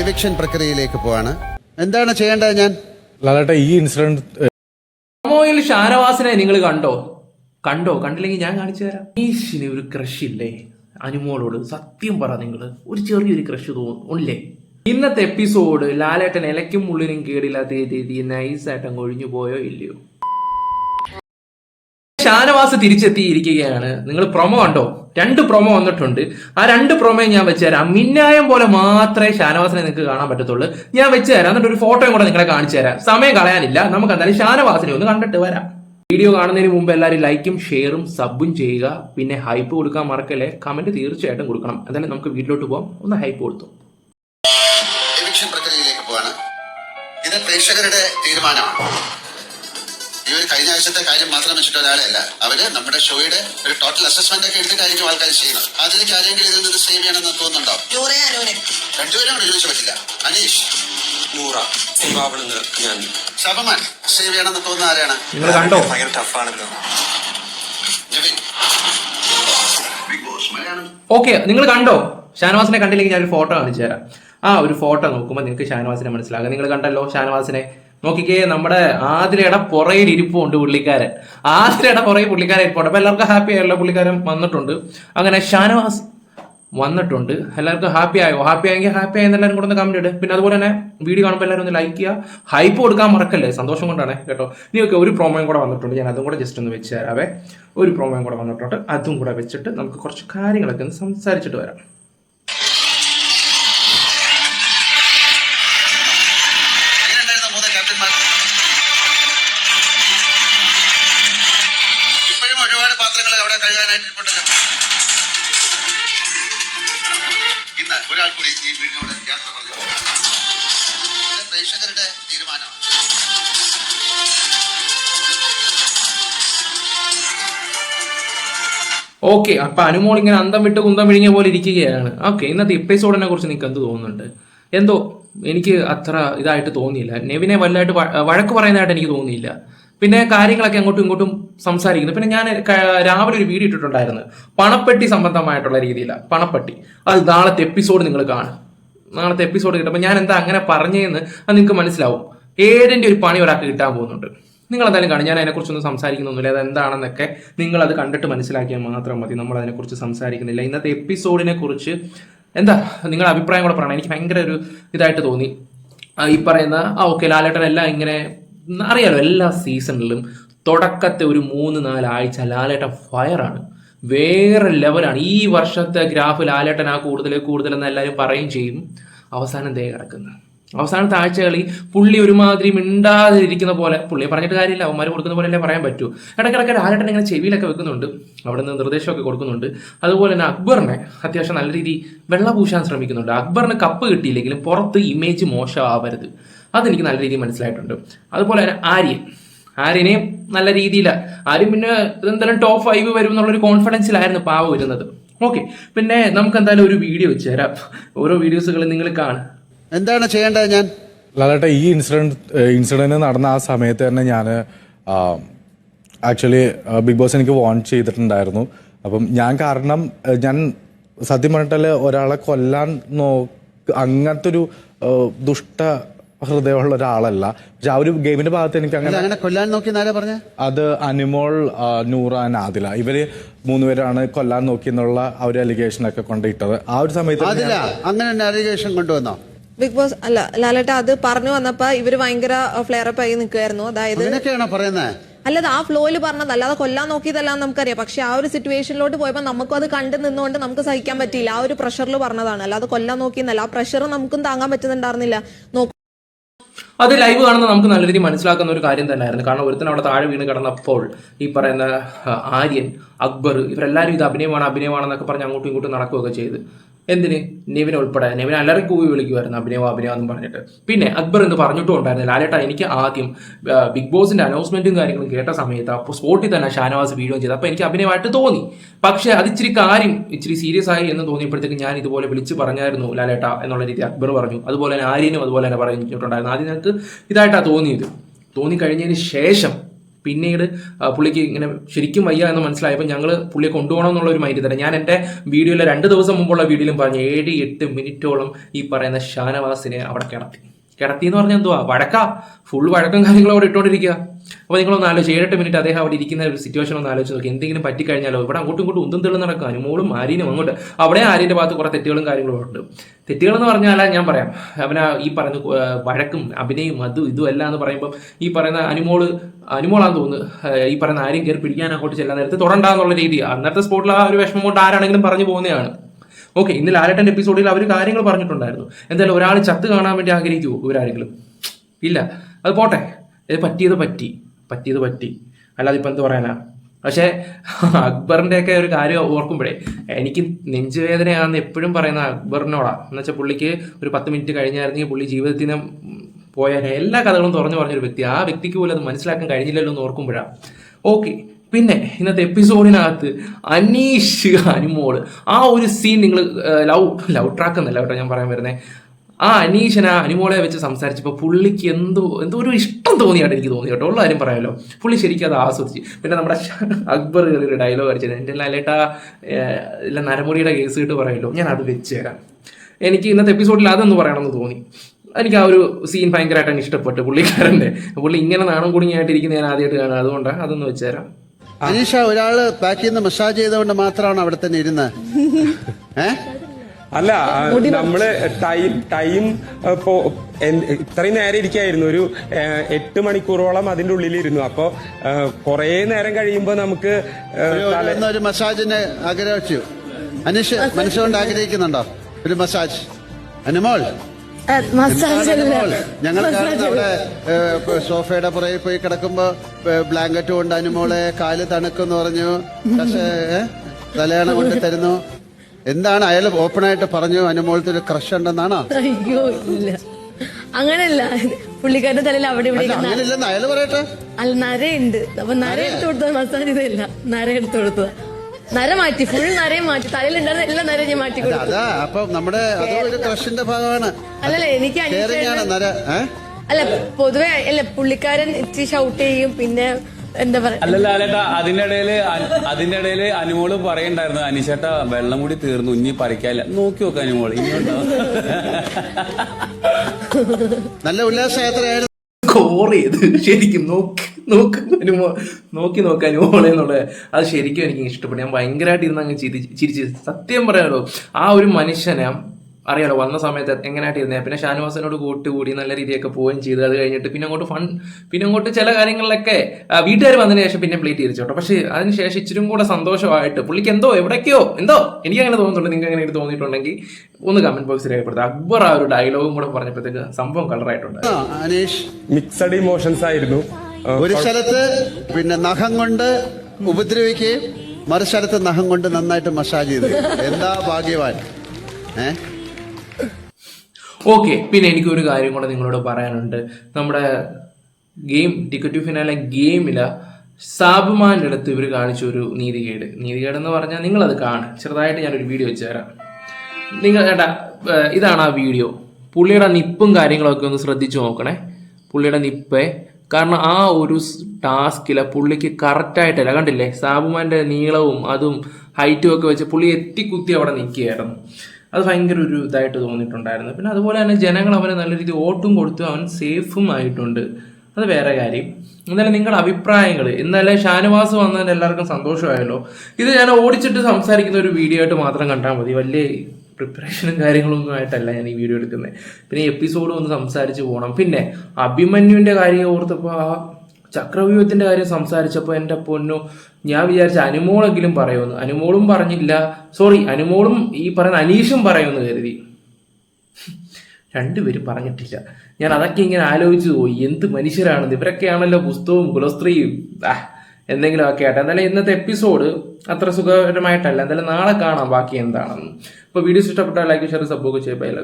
Eviction പ്രക്രിയയിലേക്ക് പോവാണ്. എന്താണ് ചെയ്യേണ്ടത് ഞാൻ? ലാലേട്ട ഈ ഇൻസിഡന്റ് പ്രൊമോയിൽ ഷാനവാസിനെ നിങ്ങൾ കണ്ടോ? കണ്ടോ? കണ്ടില്ലെങ്കിൽ ഞാൻ കാണിച്ചു തരാം. ഈശിന് ഒരു ക്രഷ് ഇല്ലേ? അനുമോളോട് സത്യം പറ നിങ്ങൾ ഒരു ചെറിയൊരു ക്രഷ് തോന്നില്ലേ ഇന്നത്തെ എപ്പിസോഡ് ലാലേട്ടൻ ഇലയ്ക്കും മുള്ളിനും കേടില്ലാത്ത രീതി നൈസായിട്ട് അങ്ങ് ഒഴിഞ്ഞു പോയോ ഇല്ലയോ? ഷാനവാസ് തിരിച്ചെത്തിയിരിക്കുകയാണ്. നിങ്ങൾ പ്രൊമോ ഉണ്ടോ രണ്ട് പ്രൊമോ വന്നിട്ടുണ്ട്. ആ രണ്ട് പ്രൊമോ ഞാൻ വെച്ചുതരാം മിന്നായം പോലെ മാത്രമേ ഷാനവാസിനെ നിങ്ങൾക്ക് കാണാൻ പറ്റത്തുള്ളൂ. ഞാൻ വെച്ച് തരാം. എന്നിട്ട് ഒരു ഫോട്ടോയും കൂടെ നിങ്ങളെ കാണിച്ചു തരാം. സമയം കളയാനില്ല. നമുക്ക് എന്തായാലും ഷാനവാസിനെ ഒന്ന് കണ്ടിട്ട് വരാം. വീഡിയോ കാണുന്നതിന് മുമ്പ് എല്ലാവരും ലൈക്കും ഷെയറും സബും ചെയ്യുക. പിന്നെ ഹൈപ്പ് കൊടുക്കാൻ മറക്കല്ലേ? കമന്റ് തീർച്ചയായിട്ടും കൊടുക്കണം. എന്തായാലും നമുക്ക് വീട്ടിലോട്ട് പോകാം ഒന്ന് ഹൈപ്പ് കൊടുത്തു. പ്രക്രിയയിലേക്ക് പോവാണ്. ഇത് പ്രേക്ഷകരുടെ തീരുമാനമാണ്. ഇവർ കഴിഞ്ഞ ആഴ്ചത്തെ കാര്യം മാത്രം വെച്ചിട്ട് ഒരാളെയല്ല അവർ നമ്മുടെ ഷോയുടെ ഒരു ടോട്ടൽ അസസ്മെന്റ് ഒക്കെ എടുത്തിട്ടായിരിക്കും ആൾക്കാർ ചെയ്യുന്നത്. അതിലേക്ക് ആരെങ്കിലും ഇതിൽ നിന്ന് സേവ് ചെയ്യണമെന്ന് തോന്നുന്നുണ്ടോ? രണ്ടുപേരും കൂടെ ചോദിച്ചു പറ്റില്ല. അനീഷ്. നൂറ. സിംബാബിളിന്ന് ഞാൻ. ശബമാൻ സേവ് ചെയ്യണമെന്ന് തോന്നുന്ന ആരാണ്? നിങ്ങൾ കണ്ടോ? ഭയങ്കര ടഫാണല്ലോ. Jevin Bigg Boss Malayalam. Okay നിങ്ങൾ കണ്ടോ? ഷാനവാസിനെ കണ്ടില്ലെങ്കിൽ ഞാൻ ഒരു ഫോട്ടോ കാണിച്ചു തരാം. ആ ഒരു ഫോട്ടോ നോക്കുമ്പോൾ നിങ്ങൾക്ക് ഷാനവാസിനെ മനസ്സിലാകും. നിങ്ങൾ കണ്ടല്ലോ ഷാനവാസിനെ? നോക്കിക്കേ നമ്മുടെ ആതിരയുടെ പുറയിൽ ഇരിപ്പുണ്ട് പുള്ളിക്കാരൻ. ആതിരയുടെ പുറയിൽ പുള്ളിക്കാരൻ ഇരിപ്പുണ്ട്. അപ്പൊ എല്ലാവർക്കും ഹാപ്പി ആയല്ലോ? പുള്ളിക്കാരൻ വന്നിട്ടുണ്ട്. അങ്ങനെ ഷാനവാസ് വന്നിട്ടുണ്ട്. എല്ലാവർക്കും ഹാപ്പി ആയോ? ഹാപ്പി ആയെങ്കിൽ ഹാപ്പി ആയെന്ന് എല്ലാവരും കൂടെ ഒന്ന് കമന്റ് ഇട്. പിന്നെ അതുപോലെ തന്നെ വീഡിയോ കാണുമ്പോൾ എല്ലാവരും ഒന്ന് ലൈക്ക് ചെയ്യുക. ഹൈപ്പ് കൊടുക്കാൻ മറക്കല്ലേ? സന്തോഷം കൊണ്ടാണ് കേട്ടോ. ഇനി ഒക്കെ ഒരു പ്രോമോയും കൂടെ വന്നിട്ടുണ്ട്. ഞാൻ അതും കൂടെ ജസ്റ്റ് ഒന്ന് വെച്ച് തരാവേ. ഒരു പ്രോമോയും കൂടെ വന്നിട്ടുണ്ട്. അതും കൂടെ വെച്ചിട്ട് നമുക്ക് കുറച്ച് കാര്യങ്ങളൊക്കെ ഒന്ന് സംസാരിച്ചിട്ട് വരാം. ക്യാപ്റ്റന്മാർ ഇപ്പോഴും ഒരുപാട് പാത്രങ്ങൾ അവിടെ കഴുകാനായിട്ടുണ്ടല്ലോ ഇന്ന് ഒരാൾ കൂടി ഈ വീടിനോട് യാത്ര പറഞ്ഞു. പ്രേക്ഷകരുടെ തീരുമാനമാണ്. ഓക്കെ അപ്പൊ അനുമോൾ ഇങ്ങനെ അന്തം വിട്ട് കുന്തം വിഴിഞ്ഞ പോലെ ഇരിക്കുകയാണ്. ഓക്കെ ഇന്നത്തെ എപ്പിസോഡിനെ കുറിച്ച് നിങ്ങൾക്ക് എന്ത് തോന്നുന്നുണ്ട്? എന്തോ എനിക്ക് അത്ര ഇതായിട്ട് തോന്നിയില്ല. നെവിനെ വലുതായിട്ട് വഴക്ക് പറയുന്നതായിട്ട് എനിക്ക് തോന്നിയില്ല. പിന്നെ കാര്യങ്ങളൊക്കെ അങ്ങോട്ടും ഇങ്ങോട്ടും സംസാരിക്കുന്നു. പിന്നെ ഞാൻ രാവിലെ ഒരു വീഡിയോ ഇട്ടിട്ടുണ്ടായിരുന്നു. പണപ്പെട്ടി സംബന്ധമായിട്ടുള്ള രീതിയിലാണ് പണപ്പെട്ടി. അത് നാളത്തെ എപ്പിസോഡ് നിങ്ങൾ കാണും. നാളത്തെ എപ്പിസോഡ് കിട്ടുമ്പോൾ ഞാൻ എന്താ അങ്ങനെ പറഞ്ഞതെന്ന് അത് നിങ്ങൾക്ക് മനസ്സിലാവും. ഏതിന്റെ ഒരു പണി ഒരാൾക്ക് കിട്ടാൻ പോകുന്നുണ്ട്. നിങ്ങൾ എന്തായാലും കാണും. ഞാൻ അതിനെക്കുറിച്ചൊന്നും സംസാരിക്കുന്നൊന്നുമില്ല. അത് എന്താണെന്നൊക്കെ നിങ്ങൾ അത് കണ്ടിട്ട് മനസ്സിലാക്കിയാൽ മാത്രം മതി. നമ്മൾ അതിനെക്കുറിച്ച് സംസാരിക്കുന്നില്ല. ഇന്നത്തെ എപ്പിസോഡിനെ കുറിച്ച് എന്താ? നിങ്ങളുടെ അഭിപ്രായം കൂടെ പറയണം. എനിക്ക് ഭയങ്കര ഒരു ഇതായിട്ട് തോന്നി. ഈ പറയുന്ന ആ ഓക്കെ ലാലേട്ടൻ എല്ലാം ഇങ്ങനെ അറിയാലോ എല്ലാ സീസണിലും തുടക്കത്തെ ഒരു മൂന്ന് നാലാഴ്ച ആഴ്ച ലാലേട്ടൻ ഫയറാണ്. വേറെ ലെവലാണ്. ഈ വർഷത്തെ ഗ്രാഫ് ലാലേട്ടൻ ആ കൂടുതൽ കൂടുതലെന്ന് എല്ലാവരും പറയും ചെയ്യും. അവസാനം ദേ കിടക്കുന്നത് അവസാനത്തെ ആഴ്ചകളിൽ പുള്ളി ഒരുമാതിരി മിണ്ടാതിരിക്കുന്ന പോലെ പുള്ളിയെ പറഞ്ഞിട്ട് കാര്യമില്ല അവന്മാർ കൊടുക്കുന്ന പോലെ അല്ലേ പറയാൻ പറ്റൂ. ഇടയ്ക്കിടയ്ക്ക് ലാലേട്ടൻ ഇങ്ങനെ ചെവിയിലൊക്കെ വെക്കുന്നുണ്ട് അവിടെ നിന്ന് നിർദ്ദേശമൊക്കെ കൊടുക്കുന്നുണ്ട്. അതുപോലെ തന്നെ അക്ബറിനെ അത്യാവശ്യം നല്ല രീതിയിൽ വെള്ള പൂശാൻ ശ്രമിക്കുന്നുണ്ട്. അക്ബറിന് കപ്പ് കിട്ടിയില്ലെങ്കിലും പുറത്ത് ഇമേജ് മോശമാവരുത്. അതെനിക്ക് നല്ല രീതിയിൽ മനസ്സിലായിട്ടുണ്ട്. അതുപോലെ തന്നെ ആര്യൻ. ആര്യനെയും നല്ല രീതിയിൽ ആര്യൻ പിന്നെ എന്തായാലും ടോപ്പ് ഫൈവ് വരും എന്നുള്ളൊരു കോൺഫിഡൻസിലായിരുന്നു പാവ വരുന്നത്. ഓക്കെ പിന്നെ നമുക്ക് എന്തായാലും ഒരു വീഡിയോ വെച്ച് തരാം. ഓരോ വീഡിയോസുകൾ നിങ്ങൾ കാണും എന്താണ് ചെയ്യേണ്ടത് ഞാൻ? ലാലേട്ട ഈ ഇൻസിഡന്റ് ഇൻസിഡന്റ് നടന്ന ആ സമയത്ത് തന്നെ ഞാൻ ആക്ച്വലി ബിഗ് ബോസ് എനിക്ക് വാൺ ചെയ്തിട്ടുണ്ടായിരുന്നു. അപ്പം ഞാൻ കാരണം ഞാൻ സത്യം പറഞ്ഞിട്ടല്ല ഒരാളെ കൊല്ലാൻ നോ അങ്ങനത്തെ ഒരു ദുഷ്ട ഹൃദയമുള്ള ഒരാളല്ല. പക്ഷെ ആ ഒരു ഗെയിമിന്റെ ഭാഗത്ത് എനിക്ക് അങ്ങനെ കൊല്ലാൻ നോക്കി പറഞ്ഞ? അത് അനിമോൾ നൂറാൻ നൂറ ആദില ഇവർ മൂന്നുപേരാണ് കൊല്ലാൻ നോക്കി എന്നുള്ള ആ ഒരു അലിഗേഷൻ ഒക്കെ കൊണ്ടിട്ടത്. ആ ഒരു സമയത്ത് അങ്ങനെ അലിഗേഷൻ കൊണ്ടുവന്നോ? ബിഗ് ബോസ് അല്ല ലാലേട്ട അത് പറഞ്ഞു വന്നപ്പോ ഇവർ ഭയങ്കര ഫ്ലെയറപ്പ് ആയി നിൽക്കുമായിരുന്നു അതായത് അല്ലാതെ ആ ഫ്ലോയിൽ പറഞ്ഞത് അല്ലാതെ കൊല്ലാൻ നോക്കിയതല്ല നമുക്കറിയാം. പക്ഷെ ആ ഒരു സിറ്റുവേഷനിലോട്ട് പോയപ്പോൾ നമുക്കും അത് കണ്ടു നിന്നുകൊണ്ട് നമുക്ക് സഹിക്കാൻ പറ്റിയില്ല. ആ ഒരു പ്രഷറിൽ പറഞ്ഞതാണ്. അല്ലാതെ കൊല്ലാൻ നോക്കിയെന്നല്ല. ആ പ്രഷർ നമുക്കും താങ്ങാൻ പറ്റുന്നുണ്ടായിരുന്നില്ല. നോക്കൂ അത് ലൈവ് കാണുന്ന നമുക്ക് നല്ല രീതിയിൽ മനസ്സിലാക്കുന്ന ഒരു കാര്യം തന്നെയായിരുന്നു. കാരണം ഒരുത്തൻ അവിടെ താഴെ വീണ് കിടന്നപ്പോൾ ഈ പറയുന്ന ആര്യൻ അക്ബർ ഇവരെല്ലാവരും ഇത് അഭിനയമാണ് അഭിനയമാണെന്നൊക്കെ പറഞ്ഞ് അങ്ങോട്ടും ഇങ്ങോട്ടും നടക്കുകയൊക്കെ ചെയ്ത്. എന്തിന്? നിവിനെ ഉൾപ്പെടെ. നിവിനെ അലറി കൂവി വിളിക്കുമായിരുന്നു അഭിനയോ അഭിനയോ എന്ന് പറഞ്ഞിട്ട്. പിന്നെ അക്ബർ എന്ന് പറഞ്ഞിട്ടും ഉണ്ടായിരുന്നു ലാലേട്ട എനിക്ക് ആദ്യം ബിഗ് ബോസിന്റെ അനൗൺസ്മെന്റും കാര്യങ്ങളും കേട്ട സമയത്ത് അപ്പോൾ സ്പോട്ടിൽ തന്നെ ഷാനവാസ് വീഡിയോ ചെയ്ത് അപ്പോൾ എനിക്ക് അഭിനയമായിട്ട് തോന്നി. പക്ഷേ അത് ഇച്ചിരി കാര്യം ഇച്ചിരി സീരിയസ് ആയി എന്ന് തോന്നിയപ്പോഴത്തേക്ക് ഞാൻ ഇതുപോലെ വിളിച്ച് പറഞ്ഞായിരുന്നു ലാലേട്ട എന്നുള്ള രീതി അക്ബർ പറഞ്ഞു. അതുപോലെ തന്നെ ആര്യനും അതുപോലെ തന്നെ പറഞ്ഞിട്ടുണ്ടായിരുന്നു. ആദ്യം ഞങ്ങൾക്ക് ഇതായിട്ടാണ് തോന്നിയത്. തോന്നിക്കഴിഞ്ഞതിന് ശേഷം പിന്നീട് പുള്ളിക്ക് ഇങ്ങനെ ശരിക്കും വയ്യ എന്ന് മനസ്സിലായപ്പോൾ ഞങ്ങൾ പുള്ളിയെ കൊണ്ടുപോകണം എന്നുള്ള ഒരു മൈൻഡ് തന്നെ. ഞാൻ എന്റെ വീഡിയോയിലെ രണ്ട് ദിവസം മുമ്പുള്ള വീഡിയോയിലും പറഞ്ഞു ഏഴ് എട്ട് മിനിറ്റോളം ഈ പറയുന്ന ഷാനവാസിനെ അവിടെ കിടത്തി. കിടത്തി എന്ന് പറഞ്ഞാൽ എന്തുവാ? വഴക്കാ? ഫുൾ വഴക്കം കാര്യങ്ങളും അവിടെ ഇട്ടുകൊണ്ടിരിക്കുക അപ്പോൾ നിങ്ങളൊന്ന് ആലോചിച്ച് ഏഴെട്ട് മിനിറ്റ് അദ്ദേഹം അവിടെ ഇരിക്കുന്ന ഒരു സിറ്റുവേഷൻ ഒന്ന് ആലോചിച്ച് നോക്കി. എന്തെങ്കിലും പറ്റിക്കഴിഞ്ഞാലോ? ഇവിടെ അങ്ങോട്ടും ഇങ്ങോട്ടും ഉന്തും തെളിന്ന് നടക്കുക അനുമോളും ആര്യനും അങ്ങോട്ട്. അവിടെ ആര്യന്റെ ഭാഗത്ത് കുറേ തെറ്റുകളും കാര്യങ്ങളും ഉണ്ട്. തെറ്റുകളെന്ന് പറഞ്ഞാൽ ഞാൻ പറയാം. അവനാ ഈ പറയുന്ന വഴക്കും അഭിനയും അതും ഇതും എല്ലാം എന്ന് പറയുമ്പോൾ ഈ പറയുന്ന അനുമോൾ അനുമോളാന്ന് തോന്നുന്നു. ഈ പറയുന്ന ആര്യം കയറി പിടിക്കാൻ അങ്ങോട്ട് ചെല്ലാൻ നേരത്ത് തുടണ്ടാന്നുള്ള രീതി അന്നത്തെ സ്പോട്ടിൽ ആ ഒരു വിഷമം കൊണ്ട് ആരാണെങ്കിലും പറഞ്ഞു പോകുന്നതാണ്. ഓക്കെ ഇന്ന് ലാലട്ടന്റെ എപ്പിസോഡിൽ അവർ കാര്യങ്ങൾ പറഞ്ഞിട്ടുണ്ടായിരുന്നു. എന്തായാലും ഒരാൾ ചത്ത് കാണാൻ വേണ്ടി ആഗ്രഹിക്കുമോ ഇവരാരെങ്കിലും? ഇല്ല. അത് പോട്ടെ. പറ്റിയത് പറ്റി. പറ്റിയത് പറ്റി. അല്ലാതെ ഇപ്പം എന്ത് പറയാനാ? പക്ഷേ അക്ബറിന്റെ ഒക്കെ ഒരു കാര്യം ഓർക്കുമ്പോഴേ എനിക്ക് നെഞ്ചുവേദനയാണെന്ന് എപ്പോഴും പറയുന്ന അക്ബറിനോടാ. എന്ന് വെച്ചാൽ പുള്ളിക്ക് ഒരു പത്ത് മിനിറ്റ് കഴിഞ്ഞായിരുന്നെങ്കിൽ പുള്ളി ജീവിതത്തിന് പോയ എല്ലാ കഥകളും തുറന്നു പറഞ്ഞൊരു വ്യക്തി. ആ വ്യക്തിക്ക് പോലും അത് മനസ്സിലാക്കാൻ കഴിഞ്ഞില്ലല്ലോ എന്ന് ഓർക്കുമ്പോഴാണ് ഓക്കെ പിന്നെ ഇന്നത്തെ എപ്പിസോഡിനകത്ത് അനീഷ് അനുമോൾ ആ ഒരു സീൻ നിങ്ങൾ ലവ് ലവ് ട്രാക്ക് എന്നല്ല കേട്ടോ ഞാൻ പറയാൻ വരുന്നത് ആ അനീഷന അനുമോളെ വെച്ച് സംസാരിച്ചപ്പോൾ പുള്ളിക്ക് എന്തോ എന്തോ ഒരു ഇഷ്ടം തോന്നിയായിട്ട് എനിക്ക് തോന്നി കേട്ടോ. ഉള്ള കാര്യം പറയാമല്ലോ പുള്ളി ശരിക്കും അത് ആസ്വദിച്ച്. പിന്നെ നമ്മുടെ അക്ബർ ഒരു ഡയലോഗ് അടിച്ചത് എന്റെ ലാലേട്ട ഇല്ല നരമുടിയുടെ കേസ് കിട്ട് പറയുമല്ലോ ഞാൻ അത് വെച്ച് തരാം എനിക്ക് ഇന്നത്തെ എപ്പിസോഡിൽ അതൊന്ന് പറയണമെന്ന് തോന്നി. എനിക്ക് ആ ഒരു സീൻ ഭയങ്കരമായിട്ടാണ് ഇഷ്ടപ്പെട്ടു പുള്ളിക്കാരന്റെ. പുള്ളി ഇങ്ങനെ നാണം കുടുങ്ങിയായിട്ടിരിക്കുന്ന ഞാൻ ആദ്യമായിട്ട് കാണാം അതുകൊണ്ടാണ് അതൊന്ന് വെച്ചുതരാം അനീഷ ഒരാൾ പാക്ക് ചെയ്യുന്ന മസാജ് ചെയ്തുകൊണ്ട് മാത്രമാണ് അവിടെ തന്നെ ഇരുന്ന്. ഏ? അല്ല നമ്മൾ ടൈം ടൈം ഇപ്പോ ഇത്രയും നേരം ഇരിക്കായിരുന്നു. ഒരു എട്ട് മണിക്കൂറോളം അതിന്റെ ഉള്ളിലിരുന്നു. അപ്പോ കൊറേ നേരം കഴിയുമ്പോ നമുക്ക് ഒരു- മസാജിന് ആഗ്രഹിച്ചു. അനീഷ് മനസ്സുകൊണ്ട് ആഗ്രഹിക്കുന്നുണ്ടോ? ഒരു മസാജ് അനുമോൾ? ഞങ്ങൾ കാണുന്ന അവിടെ സോഫയുടെ പുറകിൽ പോയി കിടക്കുമ്പോ ബ്ലാങ്കറ്റ് കൊണ്ട് അനുമോളെ കാൽ തണുക്കെന്ന് പറഞ്ഞു. പക്ഷേ തലയാണ കൊണ്ട് തരുന്നു. എന്താണ് അയാൾ ഓപ്പൺ ആയിട്ട് പറഞ്ഞു? അനുമോളത്തിൽ ക്രഷ് ഉണ്ടെന്നാണോ? അയ്യോ ഇല്ല. അങ്ങനല്ല പുള്ളിക്കാരുടെ തലയിൽ അവിടെ ഇവിടെ അയാൾ പറയട്ടെ. അല്ല നരയുണ്ട്. അപ്പൊ നര എടുത്തു കൊടുത്തത് മസാജ് ഇതല്ല നര എടുത്തു കൊടുത്തത്. നര മാറ്റി ഫുൾ നരയും മാറ്റി തലയിലുണ്ടായിരുന്ന എല്ലാ നരയും ഞാൻ മാറ്റി കൊടുത്തു. അതാ അപ്പൊ നമ്മുടെ അതും ഒരു ക്രഷിന്റെ ഭാഗമാണ്. അല്ലല്ല എനിക്ക് കെയറിംഗ് ആണ് അനീഷ് നര ഏ? അല്ല പൊതുവെ അല്ല പുള്ളിക്കാരൻ ഇച്ചിരി ഷൗട്ട് ചെയ്യും പിന്നെ എന്താ പറയാ അല്ലല്ല അല്ലേട്ടാ അതിന്റെ ഇടയിൽ അ- അതിന്റെ ഇടയിൽ അനുമോൾ പറയണ്ടായിരുന്നു അനിശേട്ട വെള്ളം കൂടി തീർന്നു ഇനി പറിക്കാല്ല നോക്കി നോക്ക അനുമോൾ ഇനിയുണ്ടോ? നല്ല ഉല്ലാസയാത്രയായിരുന്നു കോർ ചെയ്ത്. ശരിക്കും നോക്കി നോക്ക് അനുമോ നോക്കി നോക്കാൻ ഓളെന്നുള്ളത് അത് ശരിക്കും എനിക്ക് ഇഷ്ടപ്പെട്ടു. ഞാൻ ഭയങ്കരമായിട്ട് ഇരുന്ന് അങ്ങ് ചിരി ചിരിച്ച്. സത്യം പറയാലോ ആ ഒരു മനുഷ്യനെ അറിയാലോ വന്ന സമയത്ത് എങ്ങനെയായിട്ട് ഇരുന്നേ പിന്നെ ഷാനുവാസിനോട് കൂട്ടുകൂടി നല്ല രീതിയൊക്കെ പോവുകയും ചെയ്തു. അത് കഴിഞ്ഞിട്ട് പിന്നെ അങ്ങോട്ട് ഫൺ പിന്നെ അങ്ങോട്ട് ചില കാര്യങ്ങളിലൊക്കെ വീട്ടുകാർ വന്നതിന് ശേഷം പിന്നെ പ്ലേറ്റ് തിരിച്ചു കേട്ടോ പക്ഷേ അതിന് ശേഷം ഇച്ചിരും കൂടെ സന്തോഷമായിട്ട് പുള്ളിക്ക് എന്തോ എവിടേക്കോ എന്തോ എനിക്ക് അങ്ങനെ തോന്നുന്നുണ്ട് നിങ്ങൾക്ക് അങ്ങനെ തോന്നിയിട്ടുണ്ടെങ്കിൽ ഒന്ന് കമന്റ് ബോക്സിൽ രേഖപ്പെടുത്തുക. അക്ബർ ആ ഒരു ഡയലോഗും കൂടെ പറഞ്ഞപ്പോഴത്തേക്ക് സംഭവം കളറായിട്ടുണ്ട് ആ, അനീഷ്. മിക്സഡ് ഇമോഷൻസ് ആയിരുന്നു. ഒരു സ്ഥലത്ത് പിന്നെ നഖം കൊണ്ട് ഉപദ്രവിക്കുകയും മറുസ്ഥലത്ത് നഖം കൊണ്ട് നന്നായിട്ട് മസാജ് ചെയ്തു. എന്താ ഭാഗ്യവാൻ? ഏ? ഓക്കെ പിന്നെ എനിക്ക് ഒരു കാര്യം കൂടെ നിങ്ങളോട് പറയാനുണ്ട്. നമ്മുടെ ഗെയിം ടിക്കറ്റ് ഫിനാലെ ഗെയിമില സാബുമാന്റെ അടുത്ത് ഇവർ കാണിച്ച ഒരു നീതികേട്. നീതികേട് എന്ന് പറഞ്ഞാൽ നിങ്ങളത് കാണും ചെറുതായിട്ട് ഞാനൊരു വീഡിയോ വെച്ച് തരാം. നിങ്ങൾ ഏട്ടാ ഇതാണ് ആ വീഡിയോ പുള്ളിയുടെ നിപ്പും കാര്യങ്ങളൊക്കെ ഒന്ന് ശ്രദ്ധിച്ചു നോക്കണേ. പുള്ളിയുടെ നിപ്പേ. കാരണം ആ ഒരു ടാസ്കില പുള്ളിക്ക് കറക്റ്റായിട്ടല്ല കണ്ടില്ലേ? സാബുമാന്റെ നീളവും അതും ഹൈറ്റും ഒക്കെ വെച്ച് പുള്ളി എത്തിക്കുത്തി അവിടെ നിൽക്കുകയായിരുന്നു. അത് ഭയങ്കര ഒരു ഇതായിട്ട് തോന്നിയിട്ടുണ്ടായിരുന്നു. പിന്നെ അതുപോലെ തന്നെ ജനങ്ങൾ അവനെ നല്ല രീതിയിൽ വോട്ടും കൊടുത്തു അവൻ സേഫും ആയിട്ടുണ്ട്. അത് വേറെ കാര്യം. എന്നാലും നിങ്ങളുടെ അഭിപ്രായങ്ങൾ ഇന്നലെ ഷാനുവാസ് വന്നതിന് എല്ലാവർക്കും സന്തോഷമായല്ലോ. ഇത് ഞാൻ ഓടിച്ചിട്ട് സംസാരിക്കുന്ന ഒരു വീഡിയോ ആയിട്ട് മാത്രം കണ്ടാൽ മതി. വലിയ പ്രിപ്പറേഷനും കാര്യങ്ങളൊന്നും ആയിട്ടല്ല ഞാൻ ഈ വീഡിയോ എടുക്കുന്നത്. പിന്നെ എപ്പിസോഡ് ഒന്ന് സംസാരിച്ച് പോകണം പിന്നെ അഭിമന്യുവിന്റെ കാര്യം ഓർത്തപ്പോൾ ആ ചക്രവ്യൂഹത്തിന്റെ കാര്യം സംസാരിച്ചപ്പോൾ എന്റെ പൊന്നു ഞാൻ വിചാരിച്ച അനുമോളെങ്കിലും പറയുമെന്ന്. അനുമോളും പറഞ്ഞില്ല. സോറി അനുമോളും ഈ പറയുന്ന അനീഷും പറയുമെന്ന് കരുതി. രണ്ടുപേരും പറഞ്ഞിട്ടില്ല. ഞാൻ അതൊക്കെ ഇങ്ങനെ ആലോചിച്ചു പോയി. എന്ത് മനുഷ്യരാണെന്ന്. ഇവരൊക്കെയാണല്ലോ പുസ്തകവും കുലസ്ത്രീയും. എന്തെങ്കിലും ഒക്കെ ആട്ടെ. എന്തായാലും ഇന്നത്തെ എപ്പിസോഡ് അത്ര സുഖകരമായിട്ടല്ല. എന്തായാലും നാളെ കാണാം ബാക്കി എന്താണെന്ന്. അപ്പോൾ വീഡിയോസ് ഇഷ്ടപ്പെട്ടാൽ ലൈക്ക് ഷെയർ സബ്ബൊക്കെ ചെയ്യുമ്പോൾ